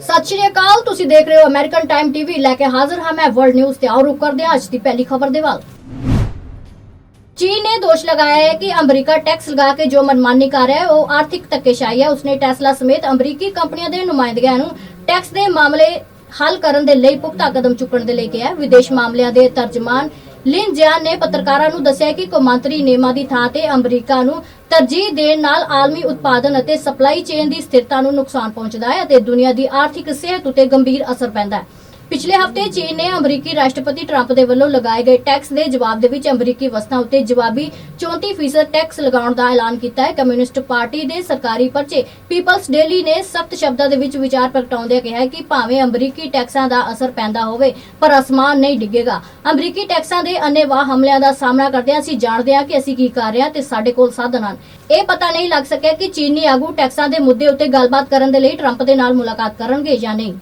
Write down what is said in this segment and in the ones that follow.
ਸਤਿ ਸ਼੍ਰੀ ਅਕਾਲ, ਤੁਸੀਂ ਦੇਖ ਰਹੇ ਹੋ ਅਮਰੀਕਨ ਟਾਈਮ ਟੀਵੀ ਲੈ ਕੇ ਹਾਜ਼ਰ ਹਾਂ ਮੈਂ ਵਰਲਡ ਨਿਊਜ਼ ਤੇ ਆਓ ਰੁਕ ਕਰਦੇ ਹਾਂ ਅੱਜ ਦੀ ਪਹਿਲੀ ਖਬਰ ਦੇ ਵੱਲ। ਚੀਨ ਨੇ ਦੋਸ਼ ਲਗਾਇਆ ਹੈ ਕਿ ਅਮਰੀਕਾ ਟੈਕਸ ਲਗਾ ਕੇ ਜੋ ਮਨਮਾਨੀ ਕਰ ਰਿਹਾ ਹੈ, ਉਹ ਆਰਥਿਕ ਧੱਕੇਸ਼ਾਹੀ ਹੈ। ਉਸਨੇ ਟੈਸਲਾ ਸਮੇਤ ਅਮਰੀਕੀ ਕੰਪਨੀਆਂ ਦੇ ਨੁਮਾਇੰਦਿਆਂ ਨੂੰ ਟੈਕਸ ਦੇ ਮਾਮਲੇ ਹੱਲ ਕਰਨ ਦੇ ਲਈ ਪੁਖਤਾ ਕਦਮ ਚੁੱਕਣ ਦੇ ਲਈ ਕਿਹਾ ਵਿਦੇਸ਼ ਮਾਮਲਿਆਂ ਦੇ ਤਰਜਮਾਨ ਲਿਨ ਜਿਆਨ ਨੇ ਪੱਤਰਕਾਰਾਂ ਨੂੰ ਦੱਸਿਆ ਕਿ ਕੌਮਾਂਤਰੀ ਨਿਯਮਾਂ ਦੀ ਥਾਂ ਤੇ ਅਮਰੀਕਾ ਨੂੰ ਤਰਜੀਹ ਦੇਣ ਨਾਲ ਆਲਮੀ ਉਤਪਾਦਨ ਅਤੇ ਸਪਲਾਈ ਚੇਨ ਦੀ ਸਥਿਰਤਾ ਨੂੰ ਨੁਕਸਾਨ ਪਹੁੰਚਦਾ ਹੈ ਅਤੇ ਦੁਨੀਆ ਦੀ ਆਰਥਿਕ ਸਿਹਤ ਉਤੇ ਗੰਭੀਰ ਅਸਰ ਪੈਂਦਾ ਹੈ। ਪਿਛਲੇ ਹਫ਼ਤੇ ਚੀਨ ਨੇ ਅਮਰੀਕੀ ਰਾਸ਼ਟਰਪਤੀ ਟਰੰਪ ਦੇ ਵੱਲੋਂ ਲਗਾਏ ਗਏ ਟੈਕਸ ਦੇ ਜਵਾਬ ਦੇ ਵਿੱਚ ਅਮਰੀਕੀ ਵਸਤਾਂ ਉੱਤੇ ਜਵਾਬੀ 34% ਟੈਕਸ ਲਗਾਉਣ ਦਾ ਐਲਾਨ ਕੀਤਾ ਹੈ। ਕਮਿਊਨਿਸਟ ਪਾਰਟੀ ਦੇ ਸਰਕਾਰੀ ਪਰਚੇ ਪੀਪਲਸ ਡੇਲੀ ਨੇ ਸਖਤ ਸ਼ਬਦਾਂ ਦੇ ਵਿੱਚ ਵਿਚਾਰ ਪ੍ਰਗਟਾਉਂਦਿਆਂ ਕਿਹਾ ਕਿ ਭਾਵੇਂ ਅਮਰੀਕੀ ਟੈਕਸਾਂ ਦਾ ਅਸਰ ਪੈਂਦਾ ਹੋਵੇ, ਪਰ ਅਸਮਾਨ ਨਹੀਂ ਡਿੱਗੇਗਾ। ਅਮਰੀਕੀ ਟੈਕਸਾਂ ਦੇ ਅੰਨੇਵਾਹ ਹਮਲਿਆਂ ਦਾ ਸਾਹਮਣਾ ਕਰਦਿਆਂ ਅਸੀਂ ਜਾਣਦੇ ਹਾਂ ਕਿ ਅਸੀਂ ਕੀ ਕਰ ਰਹੇ ਹਾਂ ਤੇ ਸਾਡੇ ਕੋਲ ਸਾਧਨ ਹਨ। ਇਹ ਪਤਾ ਨਹੀਂ ਲੱਗ ਸਕਿਆ ਕਿ ਚੀਨੀ ਆਗੂ ਟੈਕਸਾਂ ਦੇ ਮੁੱਦੇ ਉੱਤੇ ਗੱਲਬਾਤ ਕਰਨ ਦੇ ਲਈ ਟਰੰਪ ਦੇ ਨਾਲ ਮੁਲਾਕਾਤ ਕਰਨਗੇ ਜਾਂ ਨਹੀਂ।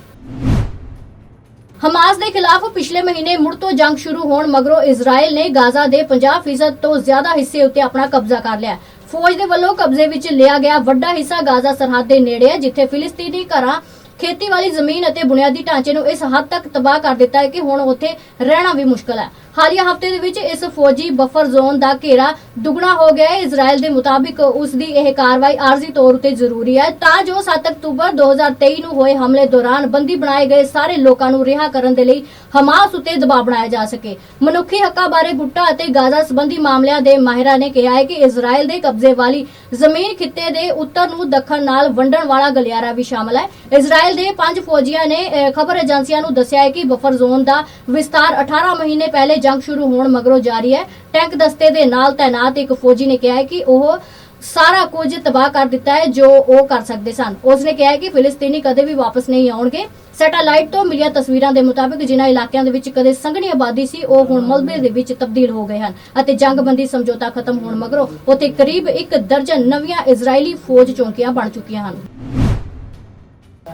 ਹਮਾਸ ਦੇ ਖਿਲਾਫ ਪਿਛਲੇ ਮਹੀਨੇ ਮੁੜ ਤੋਂ ਜੰਗ ਸ਼ੁਰੂ ਹੋਣ ਮਗਰੋਂ ਇਜ਼ਰਾਈਲ ਨੇ ਗਾਜ਼ਾ ਦੇ 50% ਤੋਂ ਜ਼ਿਆਦਾ ਹਿੱਸੇ ਉੱਤੇ ਆਪਣਾ ਕਬਜ਼ਾ ਕਰ ਲਿਆ ਹੈ। ਫੌਜ ਦੇ ਵੱਲੋਂ ਕਬਜ਼ੇ ਵਿੱਚ ਲਿਆ ਗਿਆ ਵੱਡਾ ਹਿੱਸਾ ਗਾਜ਼ਾ ਸਰਹੱਦ ਦੇ ਨੇੜੇ ਹੈ, ਜਿੱਥੇ ਫਿਲਿਸਤੀਨੀ ਘਰਾਂ ਖੇਤੀ ਵਾਲੀ ਜ਼ਮੀਨ ਅਤੇ ਬੁਨਿਆਦੀ ਢਾਂਚੇ ਨੂੰ ਇਸ ਹੱਦ ਤੱਕ ਤਬਾਹ ਕਰ ਦਿੱਤਾ ਹੈ ਕਿ ਹੁਣ ਉੱਥੇ ਰਹਿਣਾ ਵੀ ਮੁਸ਼ਕਲ ਹੈ ਹਾਲੀਆ ਹਫ਼ਤੇ ਦੇ ਵਿੱਚ ਇਸ ਫੌਜੀ ਬਫਰ ਜ਼ੋਨ ਦਾ ਘੇਰਾ ਦੁੱਗਣਾ ਹੋ ਗਿਆ ਹੈ। ਇਜ਼ਰਾਈਲ ਦੇ ਮੁਤਾਬਿਕ ਉਸ ਦੀ ਇਹ ਕਾਰਵਾਈ ਆਰਜ਼ੀ ਤੌਰ ਉਤੇ ਜ਼ਰੂਰੀ ਹੈ। ਤਾਂ ਜੋ 7 ਅਕਤੂਬਰ 2023 ਨੂੰ ਹੋਏ ਹਮਲੇ ਦੌਰਾਨ ਬੰਦੀ ਬਣਾਏ ਗਏ ਸਾਰੇ ਲੋਕਾਂ ਨੂੰ ਰਿਹਾ ਕਰਨ ਦੇ ਲਈ ਹਮਾਸ ਉਤੇ ਦਬਾਅ ਬਣਾਇਆ ਜਾ ਸਕੇ। ਮਨੁੱਖੀ ਹੱਕਾਂ ਬਾਰੇ ਗੁੱਟਾ ਅਤੇ ਗਾਜ਼ਾ ਸੰਬੰਧੀ ਮਾਮਲਿਆਂ ਦੇ ਮਾਹਿਰਾਂ ਨੇ ਕਿਹਾ ਹੈ ਕਿ ਇਜ਼ਰਾਈਲ ਦੇ ਕਬਜ਼ੇ ਵਾਲੀ ਜ਼ਮੀਨ ਖਿੱਤੇ ਦੇ ਉੱਤਰ ਨੂੰ ਦੱਖਣ ਨਾਲ ਵੰਡਣ ਵਾਲਾ ਗਲਿਆਰਾ ਵੀ ਸ਼ਾਮਲ ਹੈ। ਇਜ਼ਰਾਈਲ ਦੇ ਪੰਜ ਫੌਜੀਆਂ ਨੇ ਖਬਰ ਏਜੰਸੀਆਂ ਨੂੰ ਦੱਸਿਆ ਹੈ ਕਿ ਬਫਰ ਜ਼ੋਨ ਦਾ ਵਿਸਤਾਰ 18 ਮਹੀਨੇ ਪਹਿਲੇ ਜੰਗ ਸ਼ੁਰੂ ਹੋਣ ਮਗਰੋਂ ਜਾਰੀ ਹੈ। ਟੈਂਕ ਦਸਤੇ ਦੇ ਨਾਲ ਤਾਇਨਾਤ ਇੱਕ ਫੌਜੀ ਨੇ ਕਿਹਾ ਹੈ ਕਿ ਉਹ ਸਾਰਾ ਕੁਝ ਤਬਾਹ ਕਰ ਦਿੱਤਾ ਹੈ ਜੋ ਉਹ ਕਰ ਸਕਦੇ ਸਨ। ਉਸਨੇ ਕਿਹਾ ਹੈ ਕਿ ਫਿਲਿਸਤੀਨੀ ਕਦੇ ਵੀ ਵਾਪਸ ਨਹੀਂ ਆਉਣਗੇ। ਸੈਟੇਲਾਈਟ ਤੋਂ ਮਿਲੀਆਂ ਤਸਵੀਰਾਂ ਦੇ ਮੁਤਾਬਿਕ ਜਿਨ੍ਹਾਂ ਇਲਾਕਿਆਂ ਦੇ ਵਿੱਚ ਕਦੇ ਸੰਘਣੀ ਆਬਾਦੀ ਸੀ, ਉਹ ਹੁਣ ਮਲਬੇ ਦੇ ਵਿੱਚ ਤਬਦੀਲ ਹੋ ਗਏ ਹਨ ਅਤੇ ਜੰਗਬੰਦੀ ਸਮਝੌਤਾ ਖਤਮ ਹੋਣ ਮਗਰੋਂ ਉੱਥੇ ਕਰੀਬ ਇੱਕ ਦਰਜਨ ਨਵੀਆਂ ਇਜ਼ਰਾਈਲੀ ਫੌਜ ਚੌਂਕੀਆਂ ਬਣ ਚੁੱਕੀਆਂ ਹਨ।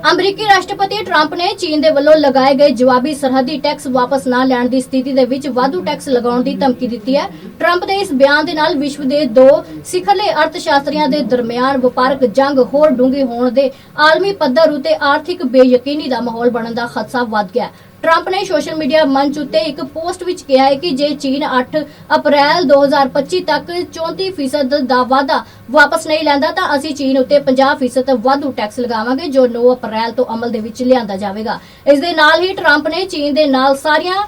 ਅਮਰੀਕੀ ਰਾਸ਼ਟਰਪਤੀ ਟਰੰਪ ਨੇ ਚੀਨ ਦੇ ਵੱਲੋਂ ਲਗਾਏ ਗਏ ਜਵਾਬੀ ਸਰਹੱਦੀ ਟੈਕਸ ਵਾਪਸ ਨਾ ਲੈਣ ਦੀ ਸਥਿਤੀ ਦੇ ਵਿੱਚ ਵਾਧੂ ਟੈਕਸ ਲਗਾਉਣ ਦੀ ਧਮਕੀ ਦਿੱਤੀ ਹੈ। ਟਰੰਪ ਦੇ ਇਸ ਬਿਆਨ ਦੇ ਨਾਲ ਵਿਸ਼ਵ ਦੇ ਦੋ ਸਿਖਰਲੇ ਅਰਥਸ਼ਾਸਤਰੀਆਂ ਦੇ ਦਰਮਿਆਨ ਵਪਾਰਕ ਜੰਗ ਹੋਰ ਡੂੰਘੀ ਹੋਣ ਦੇ ਆਲਮੀ ਪੱਧਰ ਉਤੇ ਆਰਥਿਕ ਬੇਯਕੀਨੀ ਦਾ ਮਾਹੌਲ ਬਣਨ ਦਾ ਖਦਸ਼ਾ ਵੱਧ ਗਿਆ ਟਰੰਪ ਨੇ ਸੋਸ਼ਲ ਮੀਡੀਆ ਮੰਚ ਉੱਤੇ ਇੱਕ ਪੋਸਟ ਵਿੱਚ ਕਿਹਾ ਹੈ ਕਿ ਜੇ ਚੀਨ 8 ਅਪ੍ਰੈਲ 2025 ਤੱਕ 34% ਦਾ ਵਾਅਦਾ ਵਾਪਸ ਨਹੀਂ ਲੈਂਦਾ, ਤਾਂ ਅਸੀਂ ਚੀਨ ਉੱਤੇ 50% ਵਾਧੂ ਟੈਕਸ ਲਗਾਵਾਂਗੇ, ਜੋ 9 ਅਪ੍ਰੈਲ ਤੋਂ ਅਮਲ ਦੇ ਵਿੱਚ ਲਿਆਂਦਾ ਜਾਵੇਗਾ। ਇਸ ਦੇ ਨਾਲ ਹੀ ਟਰੰਪ ਨੇ ਚੀਨ ਦੇ ਨਾਲ ਸਾਰੀਆਂ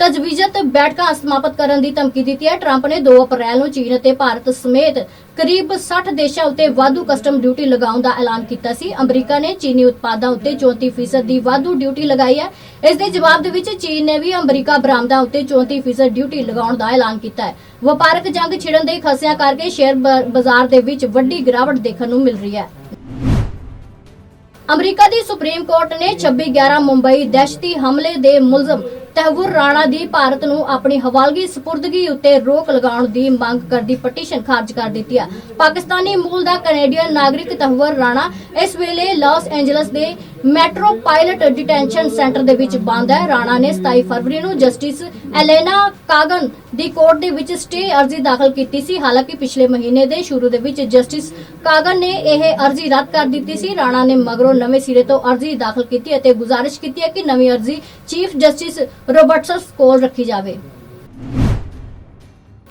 ਤਜਵੀਜ਼ਤ ਬੈਠਕਾਂ ਸਮਾਪਤ ਕਰਨ ਦੀ ਧਮਕੀ ਦਿੱਤੀ ਹੈ। ਟਰੰਪ ਨੇ 2 ਅਪ੍ਰੈਲ ਨੂੰ ਚੀਨ ਅਤੇ ਭਾਰਤ ਸਮੇਤ ਕਰੀਬ 60 ਦੇਸ਼ਾਂ ਉੱਤੇ ਵਾਧੂ ਕਸਟਮ ਡਿਊਟੀ ਲਗਾਉਣ ਦਾ ਐਲਾਨ ਕੀਤਾ ਸੀ। ਅਮਰੀਕਾ ਨੇ ਚੀਨੀ ਉਤਪਾਦਾਂ ਉੱਤੇ 34% ਦੀ ਵਾਧੂ ਡਿਊਟੀ ਲਗਾਈ ਹੈ। ਇਸ ਦੇ ਜਵਾਬ ਦੇ ਵਿੱਚ ਚੀਨ ਨੇ ਵੀ ਅਮਰੀਕਾ ਬਰਾਮਦਾਂ ਉੱਤੇ 34% ਡਿਊਟੀ ਲਗਾਉਣ ਦਾ ਐਲਾਨ ਕੀਤਾ ਹੈ। ਵਪਾਰਕ ਜੰਗ ਛਿੜਨ ਦੇ ਖਸਿਆਂ ਕਰਕੇ ਸ਼ੇਅਰ ਬਾਜ਼ਾਰ ਦੇ ਵਿੱਚ ਵੱਡੀ ਗਿਰਾਵਟ ਦੇਖਣ ਨੂੰ ਮਿਲ ਰਹੀ ਹੈ। ਅਮਰੀਕਾ ਦੀ ਸੁਪਰੀਮ ਕੋਰਟ ਨੇ 26/11 ਮੁੰਬਈ ਦਹਿਸ਼ਤੀ ਹਮਲੇ ਦੇ ਮੁਲਜ਼ਮ ਤਹਵੁਰ ਰਾਣਾ ਦੀ ਭਾਰਤ ਨੂੰ ਆਪਣੀ ਹਵਾਲਗੀ, ਸਪੁਰਦਗੀ ਉੱਤੇ ਰੋਕ ਲਗਾਉਣ ਦੀ ਮੰਗ ਕਰਦੀ ਪਟੀਸ਼ਨ ਖਾਰਜ ਕਰ ਦਿੱਤੀ ਹੈ। ਪਾਕਿਸਤਾਨੀ ਮੂਲ ਦਾ ਕੈਨੇਡੀਅਨ ਨਾਗਰਿਕ ਤਹਵੁਰ ਰਾਣਾ ਇਸ ਵੇਲੇ ਲਾਸ ਐਂਜਲਸ ਦੇ ਮੈਟਰੋ ਪਾਇਲਟ ਡਿਟੈਂਸ਼ਨ ਸੈਂਟਰ ਦੇ ਵਿੱਚ ਬੰਦ ਹੈ। ਰਾਣਾ ਨੇ 27 ਫਰਵਰੀ ਨੂੰ ਜਸਟਿਸ ਐਲੇਨਾ ਕਾਗਨ ਦੀ ਕੋਰਟ ਦੇ ਵਿੱਚ ਸਟੇ ਅਰਜ਼ੀ ਦਾਖਲ ਕੀਤੀ ਸੀ। ਹਾਲਾਂਕਿ ਪਿਛਲੇ ਮਹੀਨੇ ਦੇ ਸ਼ੁਰੂ ਦੇ ਵਿੱਚ ਜਸਟਿਸ ਕਾਗਨ ਨੇ ਇਹ ਅਰਜ਼ੀ ਰੱਦ ਕਰ ਦਿੱਤੀ ਸੀ। ਰਾਣਾ ਨੇ ਮਗਰੋਂ ਨਵੇਂ ਸਿਰੇ ਤੋਂ ਅਰਜ਼ੀ ਦਾਖਲ ਕੀਤੀ ਅਤੇ ਗੁਜ਼ਾਰਿਸ਼ ਕੀਤੀ ਹੈ ਕਿ ਨਵੀਂ ਅਰਜ਼ੀ ਚੀਫ ਜਸਟਿਸ ਰੋਬਰਟਸਨ ਕੋਲ ਰੱਖੀ ਜਾਵੇ।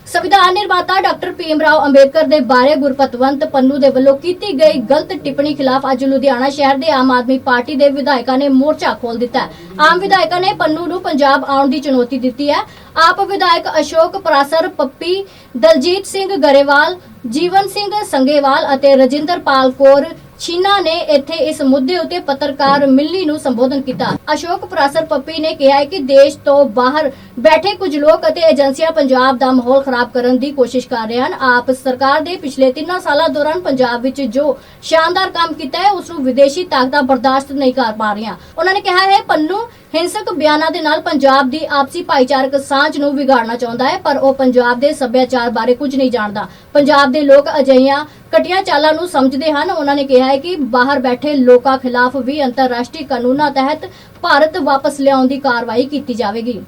ਸੰਵਿਧਾਨ ਨਿਰਮਾਤਾ ਡਾਕਟਰ ਭੀਮ ਰਾਓ ਅੰਬੇਦਕਰ ਦੇ ਬਾਰੇ ਗੁਰਪਤਵੰਤ ਪੰਨੂ ਦੇ ਵੱਲੋਂ ਕੀਤੀ ਗਈ ਗਲਤ ਟਿੱਪਣੀ ਖਿਲਾਫ ਅੱਜ ਲੁਧਿਆਣਾ ਸ਼ਹਿਰ ਦੇ ਆਮ ਆਦਮੀ ਪਾਰਟੀ ਦੇ ਵਿਧਾਇਕਾਂ ਨੇ ਮੋਰਚਾ ਖੋਲ ਦਿੱਤਾ ਹੈ। ਆਮ ਵਿਧਾਇਕਾਂ ਨੇ ਪੰਨੂ ਨੂੰ ਪੰਜਾਬ ਆਉਣ ਦੀ ਚੁਣੌਤੀ ਦਿੱਤੀ ਹੈ ਆਪ ਵਿਧਾਇਕ ਅਸ਼ੋਕ ਪਰਾਸਰ, ਪੱਪੀ ਦਲਜੀਤ ਸਿੰਘ ਗਰੇਵਾਲ, ਜੀਵਨ ਸਿੰਘ ਸੰਗੇਵਾਲ ਅਤੇ ਰਜਿੰਦਰਪਾਲ ਕੌਰ ਛੀਨਾ ਨੇ ਇੱਥੇ ਇਸ ਮੁੱਦੇ ਉਤੇ ਪੱਤਰਕਾਰ ਮਿਲਣੀ ਨੂੰ ਸੰਬੋਧਨ ਕੀਤਾ ਅਸ਼ੋਕ ਪ੍ਰਾਸਰ, ਪੱਪੀ ਨੇ ਕਿਹਾ ਹੈ ਕਿ ਦੇਸ਼ ਤੋਂ ਬਾਹਰ ਬੈਠੇ ਕੁਝ ਲੋਕ ਅਤੇ ਏਜੰਸੀਆਂ ਪੰਜਾਬ ਦਾ ਮਾਹੌਲ ਖਰਾਬ ਕਰਨ ਦੀ ਕੋਸ਼ਿਸ਼ ਕਰ ਰਹੇ ਹਨ। ਆਪ ਸਰਕਾਰ ਦੇ ਪਿਛਲੇ 3 ਸਾਲਾਂ ਦੌਰਾਨ ਪੰਜਾਬ ਵਿੱਚ ਜੋ ਸ਼ਾਨਦਾਰ ਕੰਮ ਕੀਤਾ ਹੈ ਉਸ ਨੂੰ ਵਿਦੇਸ਼ੀ ਤਾਕਤਾਂ ਬਰਦਾਸ਼ਤ ਨਹੀਂ ਕਰ ਪਾ ਰਹੀਆਂ। ਉਹਨਾਂ ਨੇ ਕਿਹਾ ਹੈ, ਪੰਨੂ ਹਿੰਸਕ ਬਿਆਨਾਂ ਦੇ ਨਾਲ ਪੰਜਾਬ ਦੀ ਆਪਸੀ ਭਾਈਚਾਰਕ ਸਾਂਝ ਨੂੰ ਵਿਗਾੜਨਾ ਚਾਹੁੰਦਾ ਹੈ, ਪਰ ਉਹ ਪੰਜਾਬ ਦੇ ਸੱਭਿਆਚਾਰ ਬਾਰੇ ਕੁਝ ਨਹੀਂ ਜਾਣਦਾ। ਪੰਜਾਬ ਦੇ ਲੋਕ ਅਜਿਹੀਆਂ ਕਟੀਆਂ ਚਾਲਾਂ ਨੂੰ ਸਮਝਦੇ ਹਨ। ਉਹਨਾਂ ਨੇ ਕਿਹਾ ਹੈ ਕਿ ਬਾਹਰ ਬੈਠੇ ਲੋਕਾਂ ਖਿਲਾਫ ਵੀ ਅੰਤਰਰਾਸ਼ਟਰੀ ਕਾਨੂੰਨਾਂ ਤਹਿਤ ਭਾਰਤ ਵਾਪਸ ਲਿਆਉਣ ਦੀ ਕਾਰਵਾਈ ਕੀਤੀ ਜਾਵੇਗੀ।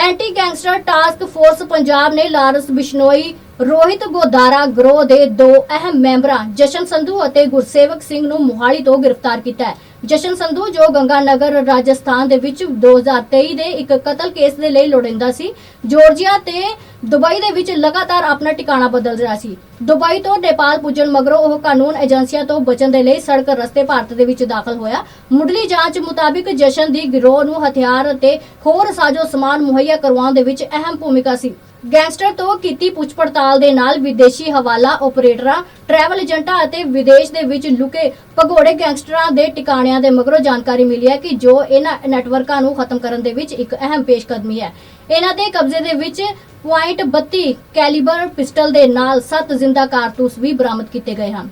Anti gangster task force Punjab ਨੇ ਲਾਰਸ ਬਿਸ਼ਨੋਈ, ਰੋਹਿਤ ਗੋਦਾਰਾ ਗਰੋਹ ਦੇ ਦੋ ਅਹਿਮ ਮੈਂਬਰਾਂ, ਜਸ਼ਨ ਸੰਧੂ ਅਤੇ ਗੁਰਸੇਵਕ ਸਿੰਘ ਨੂੰ ਮੁਹਾਲੀ ਤੋਂ ਗ੍ਰਿਫਤਾਰ ਕੀਤਾ ਹੈ। ਜਸ਼ਨ ਸੰਧੂ ਜੋ ਗੰਗਾਨਗਰ ਰਾਜਸਥਾਨ ਦੇ ਵਿੱਚ 2023 ਦੇ ਇੱਕ ਕਤਲ ਕੇਸ ਦੇ ਲਈ ਲੋੜਿੰਦਾ ਸੀ, ਜਾਰਜੀਆ ਤੇ ਦੁਬਈ ਦੇ ਵਿੱਚ ਲਗਾਤਾਰ ਆਪਣਾ ਟਿਕਾਣਾ ਬਦਲ ਰਿਹਾ ਸੀ। ਦੁਬਈ ਤੋਂ ਨੇਪਾਲ ਪੁੱਜਣ ਮਗਰੋਂ ਉਹ ਕਾਨੂੰਨ ਏਜੰਸੀਆਂ ਤੋਂ ਬਚਣ ਦੇ ਲਈ ਸੜਕ ਰਸਤੇ ਭਾਰਤ ਦੇ ਵਿੱਚ ਦਾਖਲ ਹੋਇਆ। ਮੁੱਢਲੀ ਜਾਂਚ ਮੁਤਾਬਿਕ ਜਸ਼ਨ ਦੀ ਗਿਰੋਹ ਨੂੰ ਹਥਿਆਰ ਅਤੇ ਹੋਰ ਸਾਜ਼ੋ ਸਮਾਨ ਮੁਹੱਈਆ ਕਰਵਾਉਣ ਦੇ ਵਿੱਚ ਅਹਿਮ ਭੂਮਿਕਾ ਸੀ। ਗੈਂਗਸਟਰ ਤੋਂ ਕੀਤੀ ਪੁੱਛ ਪੜਤਾਲ ਦੇ ਨਾਲ ਵਿਦੇਸ਼ੀ ਹਵਾਲਾ ਆਪਰੇਟਰਾਂ ਟਰੈਵਲ ਏਜੰਟਾਂ ਅਤੇ ਵਿਦੇਸ਼ ਦੇ ਵਿੱਚ ਲੁਕੇ ਭਗੌੜੇ ਗੈਂਗਸਟਰਾਂ ਦੇ ਟਿਕਾਣਿਆਂ ਦੇ ਮਗਰੋਂ ਜਾਣਕਾਰੀ ਮਿਲੀ ਹੈ ਕਿ ਜੋ ਇਹਨਾਂ ਨੈਟਵਰਕਾਂ ਨੂੰ ਖਤਮ ਕਰਨ ਦੇ ਵਿੱਚ ਇੱਕ ਅਹਿਮ ਪੇਸ਼ਕਦਮੀ ਹੈ। ਇਹਨਾਂ ਦੇ ਕਬਜ਼ੇ ਦੇ ਵਿੱਚ .32 ਕੈਲੀਬਰ ਪਿਸਟਲ ਦੇ ਨਾਲ 7 ਜ਼ਿੰਦਾ ਕਾਰਤੂਸ ਵੀ ਬਰਾਮਦ ਕੀਤੇ ਗਏ ਹਨ।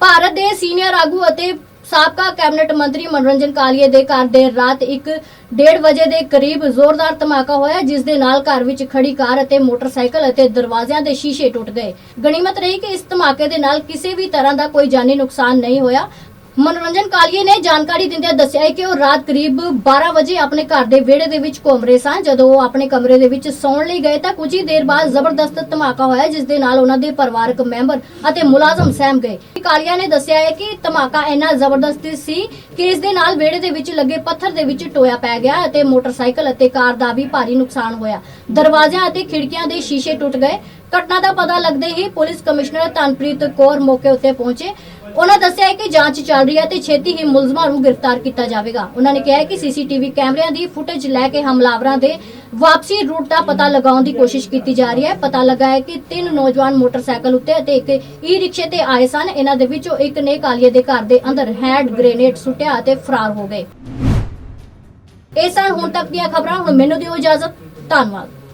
ਭਾਰਤ ਦੇ ਸੀਨੀਅਰ ਆਗੂ ਅਤੇ ਸਾਬਕਾ ਕੈਬਨਿਟ ਮੰਤਰੀ ਮਨੋਰੰਜਨ ਕਾਲੀਏ ਦੇ ਘਰ ਦੇ ਰਾਤ 1:30 ਵਜੇ ਦੇ ਕਰੀਬ ਜ਼ੋਰਦਾਰ ਧਮਾਕਾ ਹੋਇਆ, ਜਿਸ ਦੇ ਨਾਲ ਘਰ ਵਿੱਚ ਖੜੀ ਕਾਰ ਅਤੇ ਮੋਟਰਸਾਈਕਲ ਅਤੇ ਦਰਵਾਜ਼ਿਆਂ ਦੇ ਸ਼ੀਸ਼ੇ ਟੁੱਟ ਗਏ। ਗਣੀਮਤ ਰਹੀ ਕਿ ਇਸ ਧਮਾਕੇ ਦੇ ਨਾਲ ਕਿਸੇ ਵੀ ਤਰ੍ਹਾਂ ਦਾ ਕੋਈ ਜਾਨੀ ਨੁਕਸਾਨ ਨਹੀਂ ਹੋਇਆ। ਮਨੋਰੰਜਨ ਕਾਲੀਏ ਨੇ ਜਾਣਕਾਰੀ ਦਿੰਦਿਆਂ ਦੱਸਿਆ ਕਿ ਉਹ ਰਾਤ ਕਰੀਬ 12 ਵਜੇ ਆਪਣੇ ਘਰ ਦੇ ਵਿਹੜੇ ਦੇ ਵਿੱਚ ਘੁੰਮ ਰਹੇ ਸਨ ਜਦੋਂ ਉਹ ਆਪਣੇ ਕਮਰੇ ਦੇ ਵਿੱਚ ਸੌਣ ਲਈ ਗਏ ਤਾਂ ਕੁਝ ਹੀ ਦੇਰ ਬਾਅਦ ਜ਼ਬਰਦਸਤ ਧਮਾਕਾ ਹੋਇਆ, ਜਿਸ ਦੇ ਨਾਲ ਉਹਨਾਂ ਦੇ ਪਰਿਵਾਰਕ ਮੈਂਬਰ ਅਤੇ ਮੁਲਾਜ਼ਮ ਸਹਿਮ ਗਏ। ਕਾਲੀਆ ਨੇ ਦੱਸਿਆ ਹੈ ਕਿ ਧਮਾਕਾ ਇੰਨਾ ਜ਼ਬਰਦਸਤ ਸੀ ਕਿ ਇਸ ਦੇ ਨਾਲ ਵਿਹੜੇ ਦੇ ਵਿੱਚ ਲੱਗੇ ਪੱਥਰ ਦੇ ਵਿੱਚ ਟੋਇਆ ਪੈ ਗਿਆ ਅਤੇ ਮੋਟਰਸਾਈਕਲ ਅਤੇ ਕਾਰ ਦਾ ਵੀ ਭਾਰੀ ਨੁਕਸਾਨ ਹੋਇਆ। ਦਰਵਾਜ਼ਿਆਂ ਅਤੇ ਖਿੜਕੀਆਂ ਦੇ ਸ਼ੀਸ਼ੇ ਟੁੱਟ ਗਏ। ਘਟਨਾ ਦਾ ਪਤਾ ਲੱਗਦੇ ਹੀ ਪੁਲਿਸ ਕਮਿਸ਼ਨਰ ਤਨਪ੍ਰੀਤ ਕੌਰ ਮੌਕੇ ਉੱਤੇ ਪਹੁੰਚੇ। ਉਹਨਾਂ ਦੱਸਿਆ ਕਿ ਜਾਂਚ ਚੱਲ ਰਹੀ ਹੈ ਤੇ ਛੇਤੀ ਹੀ ਮੁਲਜ਼ਮਾਂ ਨੂੰ ਗ੍ਰਿਫਤਾਰ ਕੀਤਾ ਜਾਵੇਗਾ। ਉਹਨਾਂ ਨੇ ਕਿਹਾ ਕਿ ਸੀਸੀਟੀਵੀ ਕੈਮਰਿਆਂ ਦੀ ਫੁਟੇਜ ਲੈ ਕੇ ਹਮਲਾਵਰਾਂ ਦੇ ਵਾਪਸੀ ਰੂਟ ਦਾ ਪਤਾ ਲਗਾਉਣ ਦੀ ਕੋਸ਼ਿਸ਼ ਕੀਤੀ ਜਾ ਰਹੀ ਹੈ। ਪਤਾ ਲੱਗਾ ਹੈ ਕਿ ਤਿੰਨ ਨੌਜਵਾਨ ਮੋਟਰਸਾਈਕਲ ਉੱਤੇ ਅਤੇ ਇੱਕ ਈ ਰਿਕਸ਼ੇ ਤੇ ਆਏ ਸਨ। ਇਹਨਾਂ ਦੇ ਵਿੱਚੋਂ ਇੱਕ ਨੇ ਕਾਲੀਏ ਦੇ ਘਰ ਦੇ ਅੰਦਰ ਹੈਂਡ ਗ੍ਰੇਨੇਡ ਸੁੱਟਿਆ ਅਤੇ ਫਰਾਰ ਹੋ ਗਏ। ਇਹ ਸਨ ਹੁਣ ਤੱਕ ਦੀਆਂ ਖਬਰਾਂ। ਹੁਣ ਮੈਨੂੰ ਦਿਓ ਇਜਾਜ਼ਤ। ਧੰਨਵਾਦ।